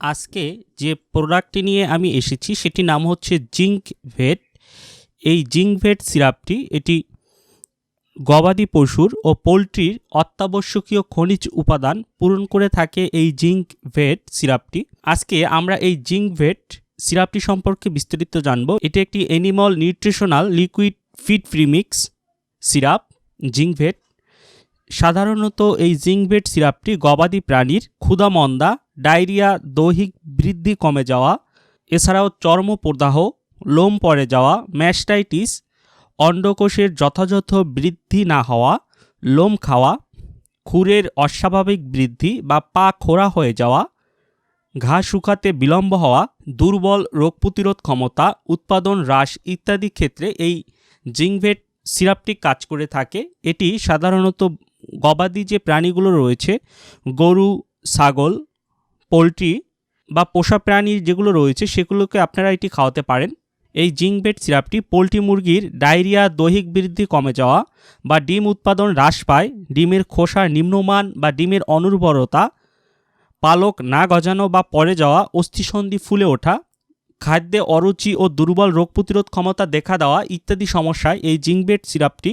আজকে যে প্রোডাক্টটি নিয়ে আমি এসেছি, সেটির নাম হচ্ছে জিঙ্ক ভেট। এই জিঙ্ক ভেট সিরাপটি এটি গবাদি পশুর ও পোলট্রির অত্যাবশ্যকীয় খনিজ উপাদান পূরণ করে থাকে এই জিঙ্ক ভেট সিরাপটি। আজকে আমরা এই জিঙ্ক ভেট সিরাপটি সম্পর্কে বিস্তারিত জানব। এটি একটি animal nutritional liquid feed premix syrup, zinc vet. সাধারণত এই জিঙ্কবেট সিরাপটি গবাদি প্রাণীর ক্ষুধামন্দা, ডায়রিয়া, দৈহিক বৃদ্ধি কমে যাওয়া, এছাড়াও চর্ম প্রদাহ লোম পড়ে যাওয়া, ম্যাস্টাইটিস, অন্ডকোষের যথাযথ বৃদ্ধি না হওয়া, লোম খাওয়া, খুরের অস্বাভাবিক বৃদ্ধি বা পা খোড়া হয়ে যাওয়া, ঘা শুকাতে বিলম্ব হওয়া, দুর্বল রোগ প্রতিরোধ ক্ষমতা, উৎপাদন হ্রাস ইত্যাদি ক্ষেত্রে এই জিঙ্কভেট সিরাপটি কাজ করে থাকে। এটি সাধারণত গবাদি যে প্রাণীগুলো রয়েছে, গরু, ছাগল, পোলট্রি বা পোষা প্রাণী যেগুলো রয়েছে, সেগুলোকে আপনারা এটি খাওয়াতে পারেন। এই জিঙ্কবেট সিরাপটি পোলট্রি মুরগির ডায়রিয়া, দৈহিক বৃদ্ধি কমে যাওয়া বা ডিম উৎপাদন হ্রাস পায়। ডিমের খোসা নিম্নমান বা ডিমের অনুর্বরতা, পালক না গজানো বা পড়ে যাওয়া, অস্থিসন্ধি ফুলে ওঠা খাদ্যে অরুচি ও দুর্বল রোগ প্রতিরোধ ক্ষমতা দেখা দেওয়া ইত্যাদি সমস্যায় এই জিঙ্কবেট সিরাপটি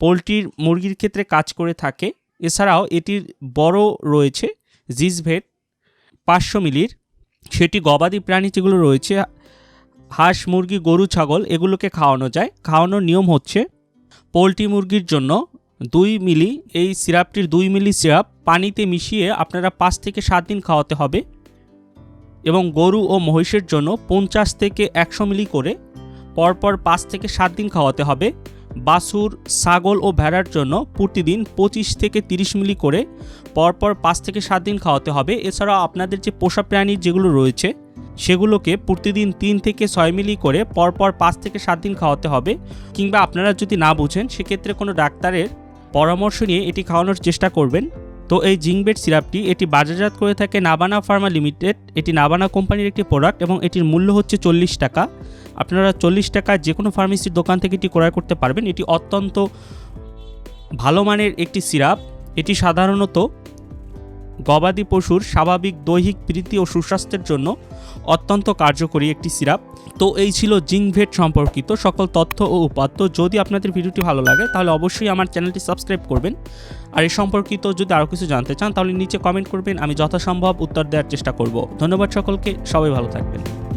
পোলট্রির মুরগির ক্ষেত্রে কাজ করে থাকে। এছাড়াও এটির বড় রয়েছে জিজভেট পাঁচশো মিলির। সেটি গবাদি প্রাণী যেগুলো রয়েছে, হাঁস, মুরগি, গরু, ছাগল, এগুলোকে খাওয়ানো যায়। খাওয়ানোর নিয়ম হচ্ছে পোলট্রি মুরগির জন্য দুই মিলি, এই সিরাপটির দুই মিলি সিরাপ পানিতে মিশিয়ে আপনারা পাঁচ থেকে সাত দিন খাওয়াতে হবে। এবং গরু ও মহিষের জন্য পঞ্চাশ থেকে একশো মিলি করে, পরপর পাঁচ থেকে সাত দিন খাওয়াতে হবে। বাছুর, ছাগল ও ভেড়ার জন্য প্রতিদিন পঁচিশ থেকে তিরিশ মিলি করে, পরপর পাঁচ থেকে সাত দিন খাওয়াতে হবে। এছাড়াও আপনাদের যে পোষা প্রাণী যেগুলো রয়েছে, সেগুলোকে প্রতিদিন তিন থেকে ছয় মিলি করে, পরপর পাঁচ থেকে সাত দিন খাওয়াতে হবে। কিংবা আপনারা যদি না বুঝেন, সেক্ষেত্রে কোনো ডাক্তারের পরামর্শ নিয়ে এটি খাওয়ানোর চেষ্টা করবেন। তো এই জিংবেট সিরাপটি এটি বাজারজাত করে থাকে নাবানা ফার্মা লিমিটেড। এটি নাবানা কোম্পানির একটি প্রোডাক্ট এবং এটির মূল্য হচ্ছে চল্লিশ টাকা। আপনারা চল্লিশ টাকা যে কোনো ফার্মেসির দোকান থেকে এটি ক্রয় করতে পারবেন। এটি অত্যন্ত ভালো মানের একটি সিরাপ। এটি সাধারণত গবাদি পশুর স্বাভাবিক দৈহিক বৃদ্ধি ও সুস্বাস্থ্যের জন্য অত্যন্ত কার্যকরী একটি সিরাপ। তো এই ছিল জিংভেট সম্পর্কিত সকল তথ্য ও উপাত্ত। যদি আপনাদের ভিডিওটি ভালো লাগে, তাহলে অবশ্যই আমার চ্যানেলটি সাবস্ক্রাইব করবেন। আর এই সম্পর্কিত যদি আরও কিছু জানতে চান, তাহলে নিচে কমেন্ট করবেন, আমি যথাসম্ভব উত্তর দেওয়ার চেষ্টা করব। ধন্যবাদ সকলকে, সবাই ভালো থাকবেন।